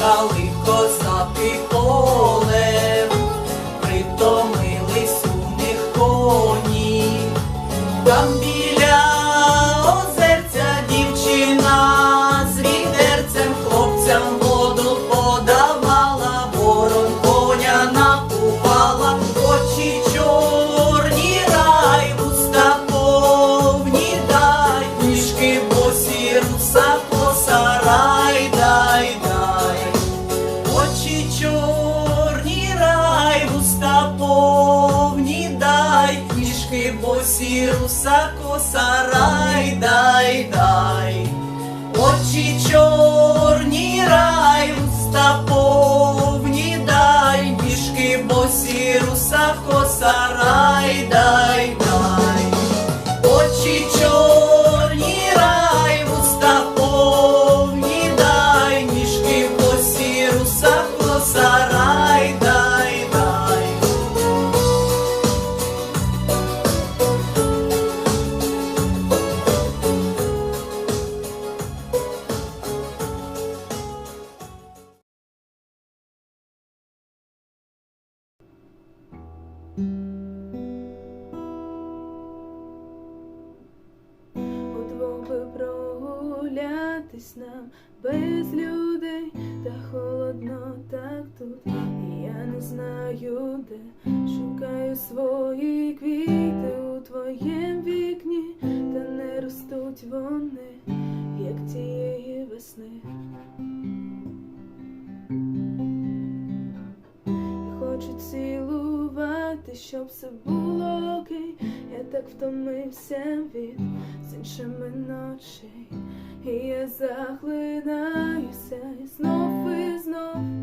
Калитко, сад і поле. босі русавко сарайдай. Удвох би прогулятись нам без людей, та холодно так тут, і я не знаю, де шукаю свої квіти у твоєм вікні, та не ростуть вони, як тієї весни. Хочуть ці сказати, щоб все було окей, я так втомився від з іншими ночей, і я захлинаюся і знов і знов.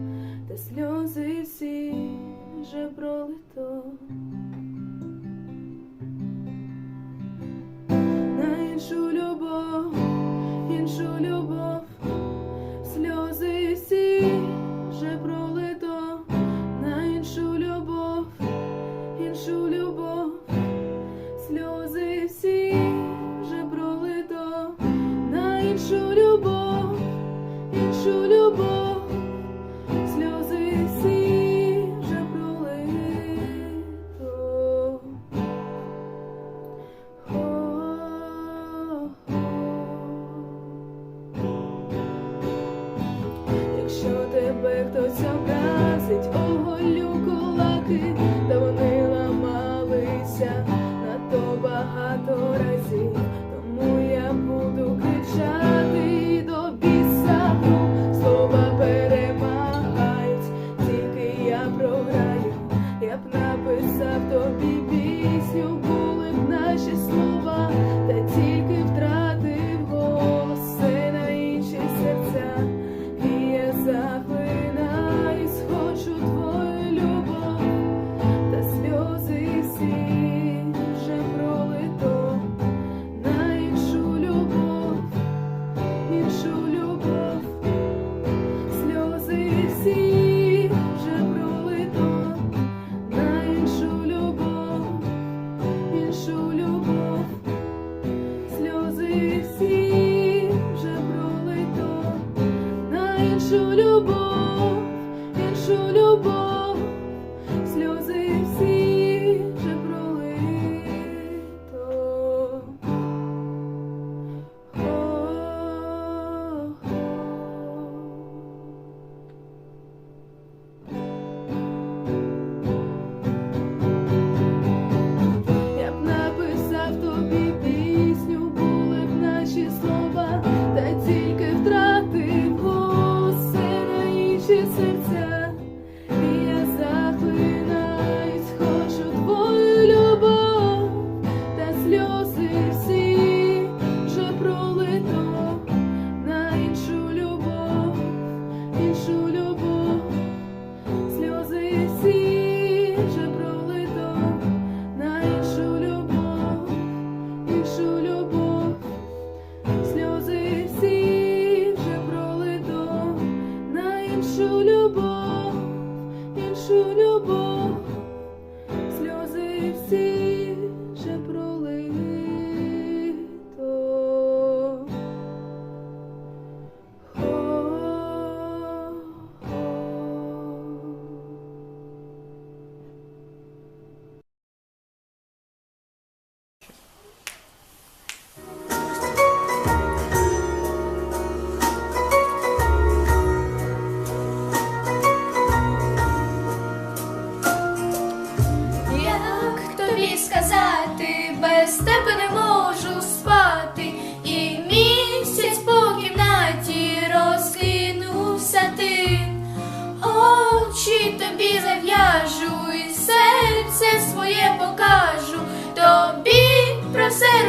we've seen.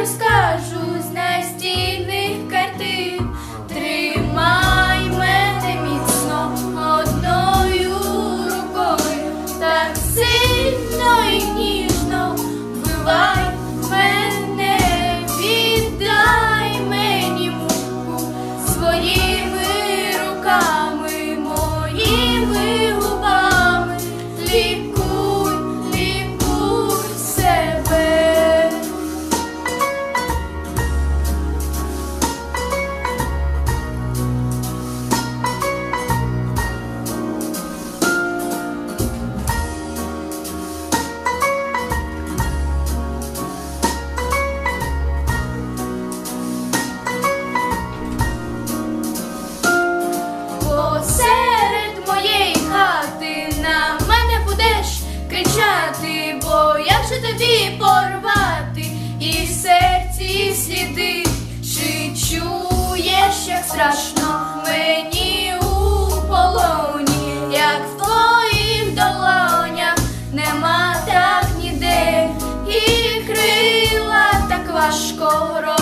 скажу з настійних картин, тримай мене міцно одною рукою, так сильно і ніжно вбивай мене, віддай мені муку своїми руками, моїми губами. порвати, і в серці сліди, чи чуєш, як страшно мені у полоні, як в твоїх долонях нема так ніде, і крила так важко.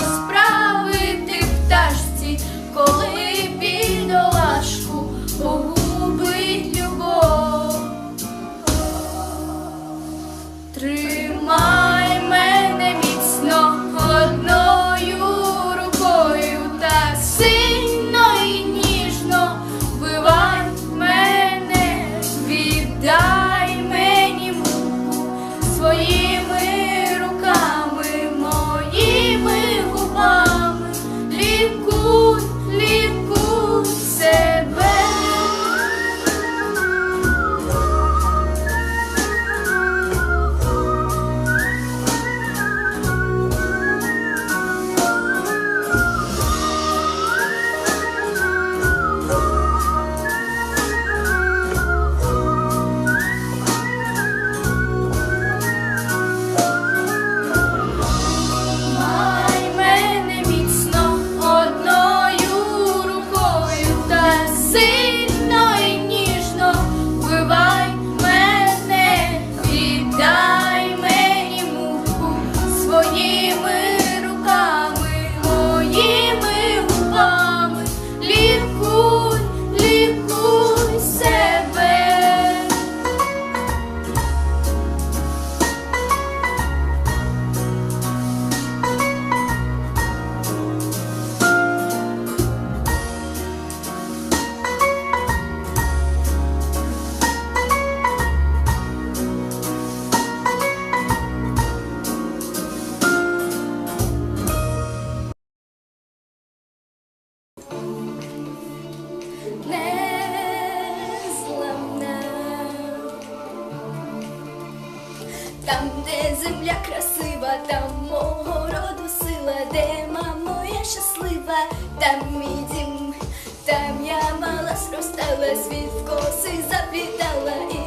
жила, там мій дім, там я мала, зростала, світ в коси заплітала.